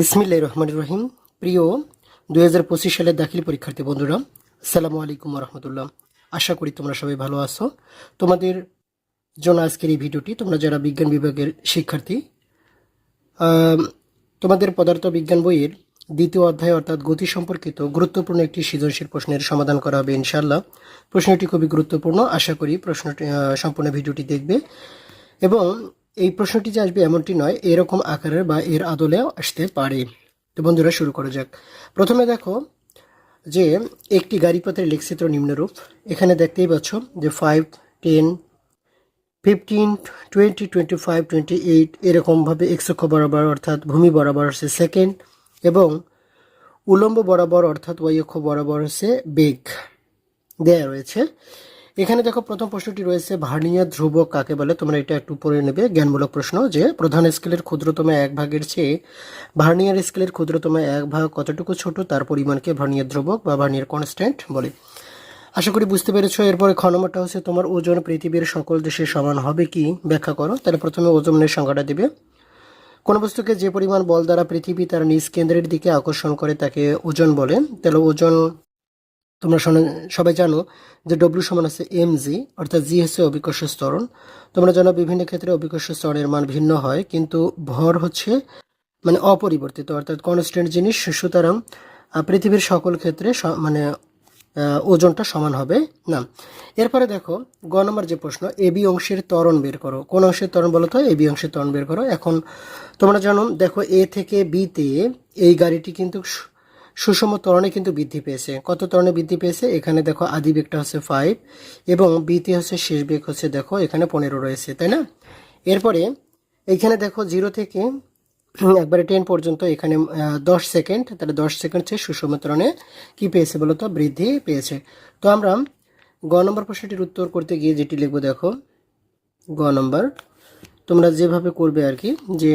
বিসমিল্লাহ রহমান রহিম। প্রিয় দু হাজার পঁচিশ সালের দাখিল পরীক্ষার্থী বন্ধুরা, আসসালামু আলাইকুম রহমতুল্লাহ। আশা করি তোমরা সবাই ভালো আছো। তোমাদের জন্য আজকের এই ভিডিওটি তোমরা যারা বিজ্ঞান বিভাগের শিক্ষার্থী তোমাদের পদার্থ বিজ্ঞান বইয়ের দ্বিতীয় অধ্যায় অর্থাৎ গতি সম্পর্কিত গুরুত্বপূর্ণ একটি সৃজনশীল প্রশ্নের সমাধান করা হবে ইনশাল্লাহ প্রশ্নটি খুবই গুরুত্বপূর্ণ, আশা করি প্রশ্নটি সম্পূর্ণ ভিডিওটি দেখবে। এবং এই প্রশ্নটি যে আসবে এমনটি নয়, এরকম আকারের বা এর আদলেও আসতে পারে। তো বন্ধুরা, শুরু করা যাক। প্রথমে দেখো যে একটি গাড়িপথের লেখচিত্র নিম্নরূপ। এখানে দেখতেই পাচ্ছ যে five ten fifteen twenty twenty five twenty eight এরকমভাবে এক্স অক্ষ বরাবর অর্থাৎ ভূমি বরাবর হচ্ছে সেকেন্ড এবং উলম্ব বরাবর অর্থাৎ ওয়াই অক্ষ বরাবর হচ্ছে বেগ দেয়া রয়েছে। এখানে দেখো প্রথম প্রশ্নটি রয়েছে ভার্নিয়ার ধ্রুবক কাকে বলে? তোমরা এটা একটু পড়ে নেবে। জ্ঞানমূলক প্রশ্ন যে, প্রধান স্কেলের ক্ষুদ্রতম এক ভাগের চেয়ে ভার্নিয়ার স্কেলের ক্ষুদ্রতম এক ভাগ কতটুকু ছোট? তার পরিমাণকে ভার্নিয়ার ধ্রুবক বা ভার্নিয়ার কনস্ট্যান্ট বলে। আশা করি বুঝতে পেরেছ। এরপরে খ হচ্ছে, তোমার ওজন পৃথিবীর সকল দেশে সমান হবে কি? ব্যাখ্যা করো। তাহলে প্রথমে ওজনের সংখ্যাটা দিবে। কোনো বস্তুকে যে পরিমাণ বল দ্বারা পৃথিবী তার নিজ কেন্দ্রের দিকে আকর্ষণ করে তাকে ওজন বলে। তাহলে ওজন তোমরা শোনো- সবাই জানো যে ডব্লিউ সমান আছে এম জি অর্থাৎ জি হচ্ছে অভিকর্ষ স্তরণ তোমরা জানো বিভিন্ন ক্ষেত্রে অভিকর্ষ স্তরের মান ভিন্ন হয়, কিন্তু ভর হচ্ছে মানে অপরিবর্তিত, অর্থাৎ কনস্ট্যান্ট জিনিস সুতরাং পৃথিবীর সকল ক্ষেত্রে মানে ওজনটা সমান হবে। না, এরপরে দেখো, গ নম্বর যে প্রশ্ন এবি অংশের ত্বরণ বের করো। কোন অংশের ত্বরণ বলো তো? এবি অংশের ত্বরণ বের করো। এখন তোমরা জানো, দেখো, এ থেকে বিতে এই গাড়িটি কিন্তু সুষম ত্বরণে কিন্তু বৃদ্ধি পেয়েছে। কত ত্বরণে বৃদ্ধি পেয়েছে? এখানে দেখো আদি বেগটা হচ্ছে ফাইভ এবং বিতে হচ্ছে শেষ বেগ হচ্ছে দেখো, এখানে পনেরো রয়েছে, তাই না? এরপরে এইখানে দেখো জিরো থেকে একবারে টেন পর্যন্ত এখানে দশ সেকেন্ড তাহলে দশ সেকেন্ড হচ্ছে সুষম ত্বরণে কী পেয়েছে বলো তো? বৃদ্ধি পেয়েছে। তো আমরা গ নম্বর প্রশ্নটির উত্তর করতে গিয়ে যেটি লিখব দেখো, গ নম্বর, তোমরা যেভাবে করবে আর কি, যে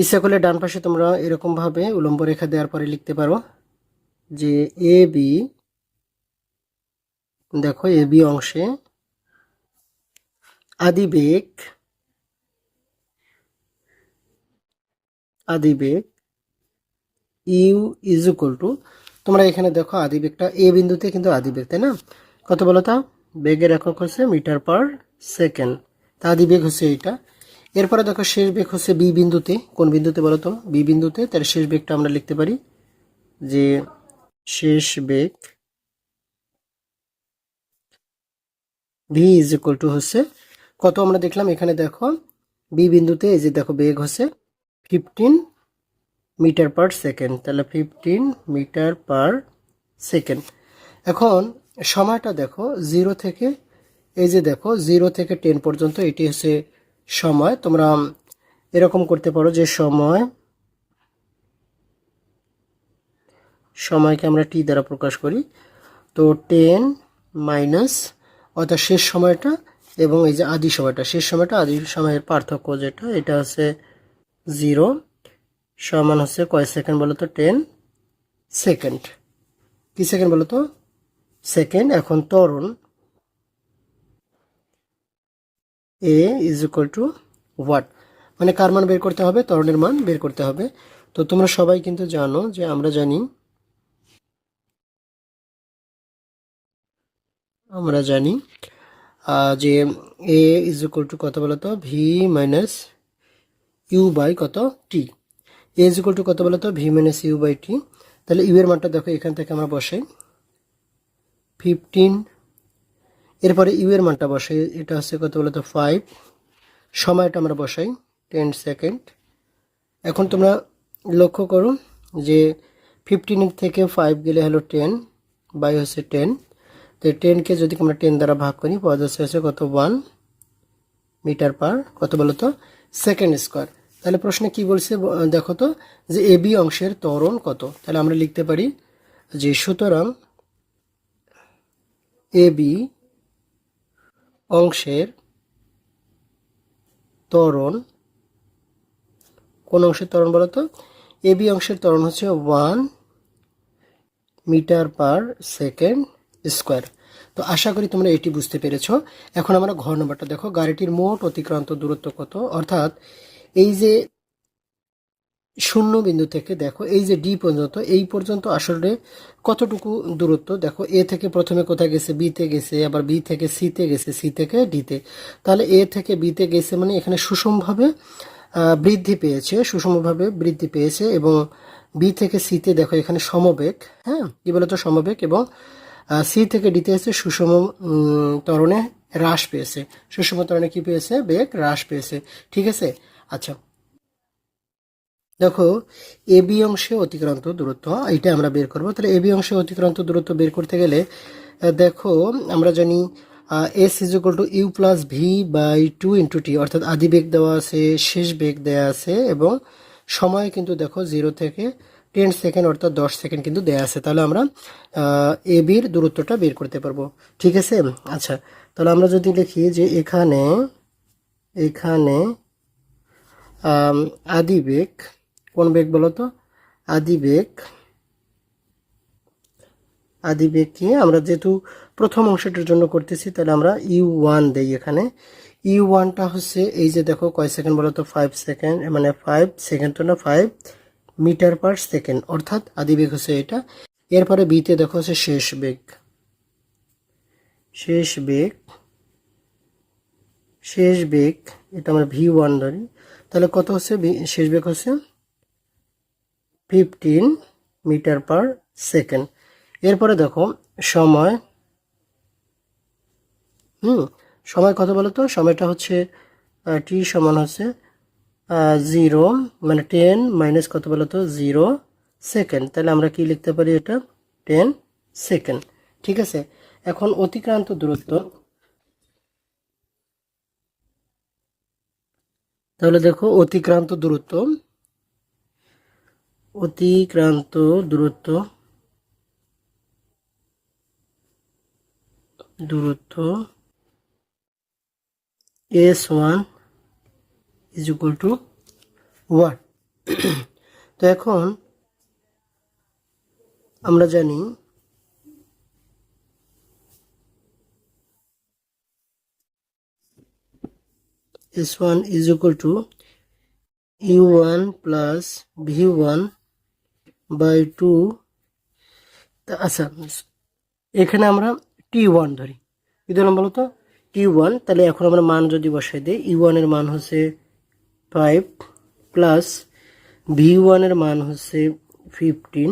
ইচ্ছা করলে ডান পাশে তোমরা এরকমভাবে উলম্ব রেখা দেওয়ার পরে লিখতে পারো যে এ বি, দেখো এ বি অংশে আদি বেগ আদি বেগ ইউ ইজ ইকুয়াল টু, তোমরা এখানে দেখো আদি বেগটা এ বিন্দুতে কিন্তু আদি বেগ তাই না? কত বলো তা? বেগের একক হচ্ছে মিটার পার সেকেন্ড। তা আদি বেগ হচ্ছে এইটা। এরপরে দেখো শেষ বেগ হচ্ছে বি বিন্দুতে। কোন বিন্দুতে বলো তো? বি বিন্দুতে। তার শেষ বেগটা আমরা লিখতে পারি যে শেষ বেগ ভি ইজ ইকুয়াল টু হচ্ছে কত? আমরা দেখলাম এখানে দেখো বি বিন্দুতে এই যে দেখো বেগ হচ্ছে ফিফটিন মিটার পার সেকেন্ড। তাহলে ফিফটিন মিটার পার সেকেন্ড। এখন সময়টা দেখো জিরো থেকে, এই যে দেখো জিরো থেকে টেন পর্যন্ত এটি হচ্ছে সময় তোমরা এরকম করতে পারো যে সময়, সময়কে আমরা টি দ্বারা প্রকাশ করি। তো টেন মাইনাস অর্থাৎ শেষ সময়টা এবং এই যে আদি সময়টা, শেষ সময়টা আদি সময়ের পার্থক্য যেটা, এটা হচ্ছে জিরো সমান হচ্ছে কয় সেকেন্ড বলো তো? টেন সেকেন্ড কি সেকেন্ড বলো তো? সেকেন্ড এখন ত্বরণ a is equal to what মানে কার মান বের করতে হবে? ত্বরণের মান বের করতে হবে। তো তোমরা সবাই কিন্তু জানো যে আমরা জানি আমরা জানি যে এ ইজ ইকুয়াল টু কত বলো তো? ভি মাইনাস ইউ বাই কত? T a is equal to কত বলো তো? V minus u by t তাহলে ইউ এর মানটা দেখো, এখান থেকে আমরা বসাই। ফিফটিন এরপরে ইউ এর মানটা বসাই, এটা হচ্ছে কত বলো তো ফাইভ সময়টা আমরা বসাই টেন সেকেন্ড এখন তোমরা লক্ষ্য করো যে ফিফটিনের থেকে ফাইভ গেলে হলো টেন বাই হচ্ছে টেন তো টেনকে যদি আমরা টেন দ্বারা ভাগ করি, পাওয়া যাচ্ছে হচ্ছে কত ওয়ান মিটার পার কত বলো তো সেকেন্ড স্কোয়ার তাহলে প্রশ্নে কি বলছে দেখো তো, যে এ বি অংশের ত্বরণ কত? তাহলে আমরা লিখতে পারি যে সুতরাং এ বি অংশের ত্বরণ। কোন অংশের ত্বরণ বলো তো? এ বি অংশের তরণ হচ্ছে one metre per second square. তো আশা করি তোমরা এটি বুঝতে পেরেছ। এখন আমরা ঘর নম্বরটা দেখো। গাড়িটির মোট অতিক্রান্ত দূরত্ব কত? অর্থাৎ এই যে শূন্য বিন্দু থেকে দেখো এই যে ডি পর্যন্ত এই পর্যন্ত আসলে কতটুকু দূরত্ব? দেখো এ থেকে প্রথমে কোথায় গেছে? বিতে গেছে আবার বি থেকে সিতে গেছে সি থেকে ডিতে তাহলে এ থেকে বিতে গেছে মানে এখানে সুষমভাবে বৃদ্ধি পেয়েছে সুষমভাবে বৃদ্ধি পেয়েছে এবং বি থেকে সিতে দেখো এখানে সমবেগ হ্যাঁ? কি বলতো? সমবেগ এবং সি থেকে ডিতে এসে সুষম উম, ত্বরণে হ্রাস পেয়েছে। সুষম ত্বরণে কী পেয়েছে? বেগ হ্রাস পেয়েছে। ঠিক আছে? আচ্ছা। দেখো, এ বি অংশে অতিক্রান্ত দূরত্ব এটা আমরা বের করব। তাহলে এ বি অংশে অতিক্রান্ত দূরত্ব বের করতে গেলে দেখো, আমরা জানি s is equal to u plus v by two into t অর্থাৎ আদি বেগ দেওয়া আছে, শেষ বেগ দেওয়া আছে, এবং সময় কিন্তু দেখো জিরো থেকে টেন সেকেন্ড অর্থাৎ দশ সেকেন্ড কিন্তু দেওয়া আছে। তাহলে আমরা এ বির দূরত্বটা বের করতে পারব। ঠিক আছে? আচ্ছা তাহলে আমরা যদি লিখি যে এখানে এখানে আদি বেগ কোন বেগ বলো তো? আদি বেগ। আদি বেগ কি আমরা যেহেতু প্রথম অংশটার জন্য করতেছি, তাহলে আমরা ইউ ওয়ান দেই এখানে। ইউ ওয়ানটা হচ্ছে এই যে দেখো, কয় সেকেন্ড বলো তো? ফাইভ সেকেন্ড মানে ফাইভ সেকেন্ড তো না ফাইভ মিটার পার সেকেন্ড অর্থাৎ আদি বেগ হচ্ছে এটা। এরপরে বিতে দেখো হচ্ছে শেষ বেগ। শেষ বেগ। শেষ বেগ, এটা আমরা ভি ওয়ান ধরি। তাহলে কত হচ্ছে? শেষ বেগ হচ্ছে ফিফটিন মিটার পার সেকেন্ড এরপরে দেখো, সময়। হুম, সময় কত বলো তো সময়টা হচ্ছে টি সমান হচ্ছে জিরো মানে টেন মাইনাস কত বলো তো জিরো সেকেন্ড তাহলে আমরা কি লিখতে পারি এটা? টেন সেকেন্ড ঠিক আছে? এখন অতিক্রান্ত দূরত্ব। তাহলে দেখো, অতিক্রান্ত দূরত্ব। অতিক্রান্ত দূরত্ব। দূরত্ব। S one is equal to one. তো এখন আমরা জানি s one is equal to u one plus v one by two আচ্ছা এখানে আমরা টি ওয়ান ধরি। কি ধরলাম বলো তো? টি ওয়ান তাহলে এখন আমরা মান যদি বসাই দিই ই ওয়ানের মান হচ্ছে ফাইভ প্লাস ভি ওয়ানের মান হচ্ছে ফিফটিন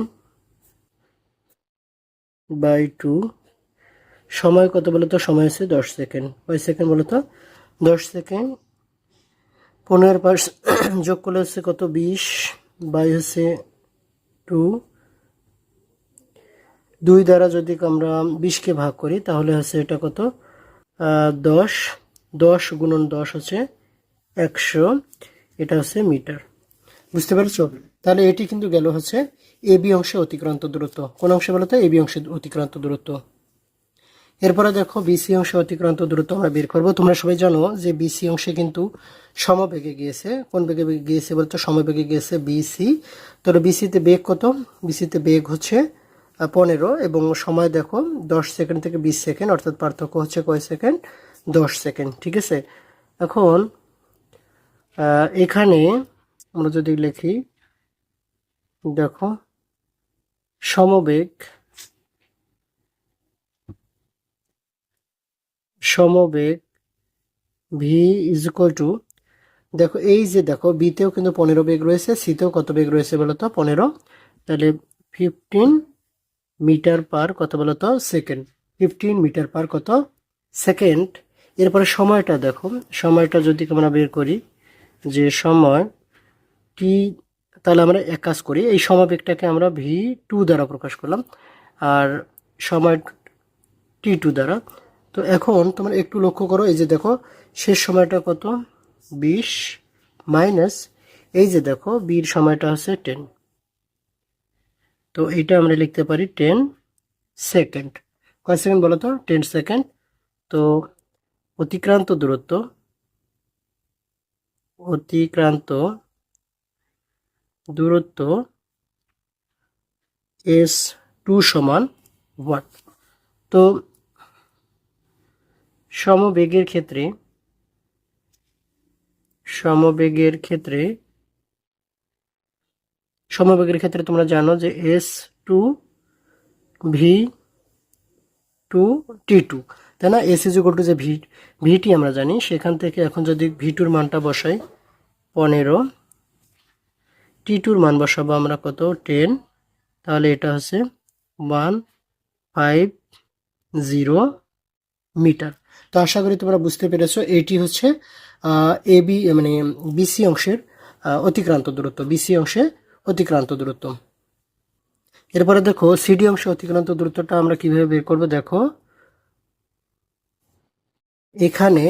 বাই টু সময় কত বলো তো? সময় হচ্ছে দশ সেকেন্ড কয় সেকেন্ড বলো তো? দশ সেকেন্ড পনেরো পার্স যোগ করলে হচ্ছে কত? বিশ। বাই হচ্ছে টু। দুই দ্বারা যদি আমরা বিশকে ভাগ করি, তাহলে হচ্ছে এটা কত? দশ। দশ গুণন দশ হচ্ছে একশো। এটা হচ্ছে মিটার। বুঝতে পারছ? তাহলে এটি কিন্তু গেল হচ্ছে এ বি অংশে অতিক্রান্ত দূরত্ব। কোন অংশে বলতো এ বি অংশে অতিক্রান্ত দূরত্ব। এরপরে দেখো বিসি অংশে অতিক্রান্ত দূরত্ব আমরা বের করব। তোমরা সবাই জানো যে বিসি অংশে কিন্তু সমবেগে গিয়েছে। কোন বেগে গিয়েছে বলতো? সমবেগে গিয়েছে বিসি তাহলে বিসিতে বেগ কত? বিসিতে বেগ হচ্ছে পনেরো এবং সময় দেখো দশ সেকেন্ড থেকে বিশ সেকেন্ড, অর্থাৎ পার্থক্য হচ্ছে কয় সেকেন্ড? দশ সেকেন্ড, ঠিক আছে? এখন এখানে আমরা যদি লিখি, দেখো, সমবেগ সমবেগ ভি ইজ ইকুয়াল টু দেখো এই যে দেখো বিতেও কিন্তু পনেরো বেগ রয়েছে সিতেও কত বেগ রয়েছে বলো তো পনেরো। তাহলে ফিফটিন মিটার পার কত বলো তো সেকেন্ড ফিফটিন মিটার পার কত? সেকেন্ড এরপরে সময়টা দেখো, সময়টা যদি আমরা বের করি, যে সময় টি তাহলে আমরা এক কাজ করি, এই সমাবেগটাকে আমরা ভি টু দ্বারা প্রকাশ করলাম, আর সময় টি টু দ্বারা। তো এখন তোমরা একটু লক্ষ্য করো, এই যে দেখো, শেষ সময়টা কত? বিশ মাইনাস, এই যে দেখো, বির সময়টা হচ্ছে টেন। তো এইটা আমরা লিখতে পারি টেন সেকেন্ড। কয় সেকেন্ড বলো তো? Ten second. তো অতিক্রান্ত দূরত্ব অতিক্রান্ত দূরত্ব এস টু সমান ওয়ান। তো সমবেগের ক্ষেত্রে সমবেগের ক্ষেত্রে সমবেগের ক্ষেত্রে তোমরা জানো যে s two v two t two তাই না? এস ইজ টু যে ভি ভিটি আমরা জানি, সেখান থেকে এখন যদি ভি টুর মানটা বসাই, পনেরো টি টুর মান বসাবো আমরা কত? টেন তাহলে এটা হচ্ছে ওয়ান ফাইভ জিরো মিটার। তো আশা করি তোমরা বুঝতে পেরেছ, এটি হচ্ছে এ বি মানে বিসি অংশের অতিক্রান্ত দূরত্ব বিসি অংশে অতিক্রান্ত দূরত্ব। এরপরে দেখো সিডি অংশে অতিক্রান্ত দূরত্বটা আমরা কীভাবে বের করব, দেখো। এখানে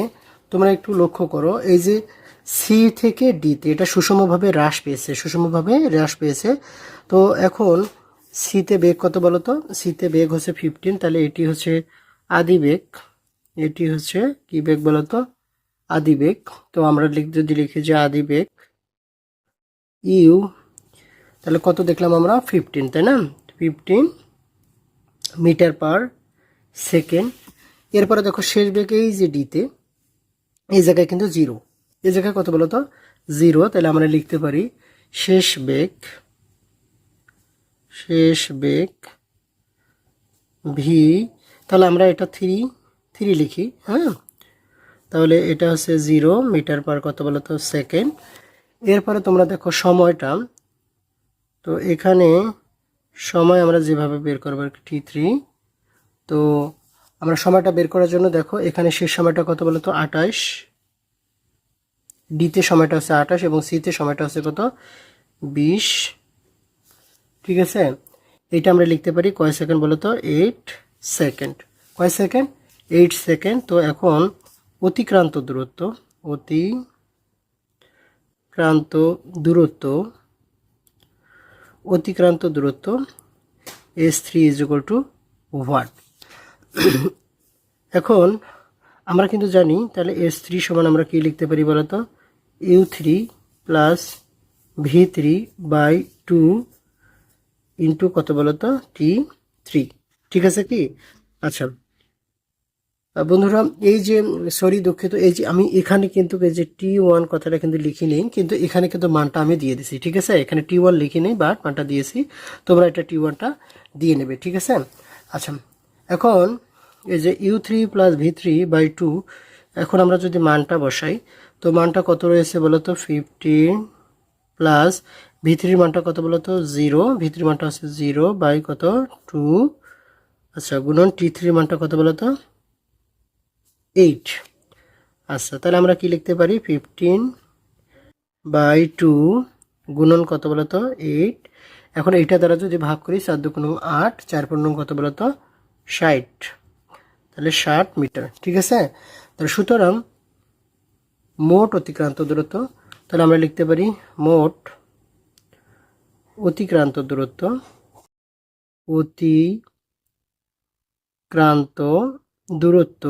তোমরা একটু লক্ষ্য করো, এই যে সি থেকে ডিতে এটা সুষমভাবে হ্রাস পেয়েছে, সুষমভাবে হ্রাস পেয়েছে। তো এখন সিতে বেগ কত বলো তো সিতে বেগ হচ্ছে ফিফটিন তাহলে এটি হচ্ছে আদি বেগ এটি হচ্ছে কি বেগ বলো তো আদি বেগ। তো আমরা লিখ যদি লিখি যে আদি বেগ ইউ, তাহলে কত দেখলাম আমরা? ফিফটিন তাই না? Fifteen metre per second. এরপরে দেখো শেষ বেগ এই যে ডিতে এই জায়গায় কিন্তু জিরো। এই জায়গায় কত বলো তো জিরো। তাহলে আমরা লিখতে পারি শেষ বেগ শেষ বেগ ভি। তাহলে আমরা এটা থ্রি থ্রি লিখি হ্যাঁ? তাহলে এটা হচ্ছে জিরো, মিটার পার কত বলো তো? সেকেন্ড। এরপরে তোমরা দেখো সময়টা। তো এখানে সময় আমরা যেভাবে বের করব টি থ্রি তো আমরা সময়টা বের করার জন্য দেখো, এখানে শেষ সময়টা কত বলো তো? আঠাশ। ডিতে সময়টা হচ্ছে আঠাশ এবং সিতে সময়টা হচ্ছে কত? বিশ। ঠিক আছে? এটা আমরা লিখতে পারি কয় সেকেন্ড বলো তো? Eight second. কয় সেকেন্ড? এইট সেকেন্ড তো এখন অতিক্রান্ত দূরত্ব অতিক্রান্ত দূরত্ব অতিক্রান্ত দূরত্ব s three is equal to what এখন আমরা কিন্তু জানি, তাহলে এস থ্রি সমান আমরা কী লিখতে পারি বলতো? U three plus v three by two into কত বলতো? টি থ্রি ঠিক আছে কি? আচ্ছা। বন্ধুরা, এই যে সরি দুঃখিত, এই যে আমি এখানে কিন্তু এই যে টি ওয়ান কথাটা কিন্তু লিখি নেই, কিন্তু এখানে কিন্তু মানটা আমি দিয়ে দিছি, ঠিক আছে? এখানে টি ওয়ান লিখি নেই বাট মানটা দিয়েছি। তোমরা এটা টি ওয়ানটা দিয়ে নেবে, ঠিক আছে? আচ্ছা এখন এই যে u three plus v three by two এখন আমরা যদি মানটা বসাই, তো মানটা কত রয়েছে বলো তো ফিফটিন প্লাস ভি থ্রির মানটা কত বলো তো জিরো ভি থ্রির মানটা হচ্ছে জিরো বাই কত? টু আচ্ছা গুণন টি থ্রির মানটা কত বলো তো এইট আচ্ছা তাহলে আমরা কি লিখতে পারি? ফিফটিন বাই টু গুণন কত বলতো? এইট এখন এইটা দ্বারা যদি ভাগ করি চার দু কোনো আট, চার পূর্ণ কত বলতো? ষাট। তাহলে ষাট মিটার, ঠিক আছে? তাহলে সুতরাং মোট অতিক্রান্ত দূরত্ব, তাহলে আমরা লিখতে পারি মোট অতিক্রান্ত দূরত্ব অতিক্রান্ত দূরত্ব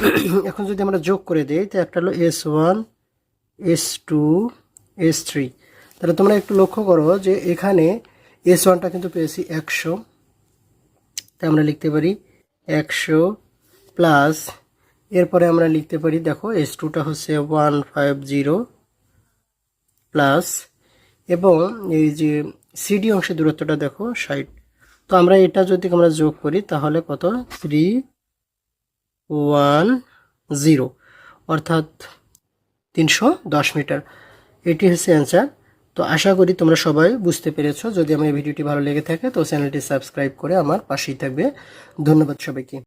এখন যদি আমরা যোগ করে দিই তো একটা হলো s one s two s three তাহলে তোমরা একটু লক্ষ্য করো যে এখানে এস ওয়ানটা কিন্তু পেয়েছি একশো। তাই আমরা লিখতে পারি একশো প্লাস, এরপরে আমরা লিখতে পারি, দেখো এস টুটা হচ্ছে ওয়ান ফাইভ জিরো প্লাস, এবং এই যে সিডি অংশের দূরত্বটা দেখো, ষাট। তো আমরা এটা যদি আমরা যোগ করি, তাহলে কত? থ্রি ওয়ান জিরো, অর্থাৎ তিনশো দশ মিটার। এটি হচ্ছে অ্যান্সার তো আশা করি তোমরা সবাই বুঝতে পেরেছ। যদি আমার এই ভিডিওটি ভালো লেগে থাকে, তো চ্যানেলটি সাবস্ক্রাইব করে আমার পাশেই থাকবে। ধন্যবাদ সবাইকে।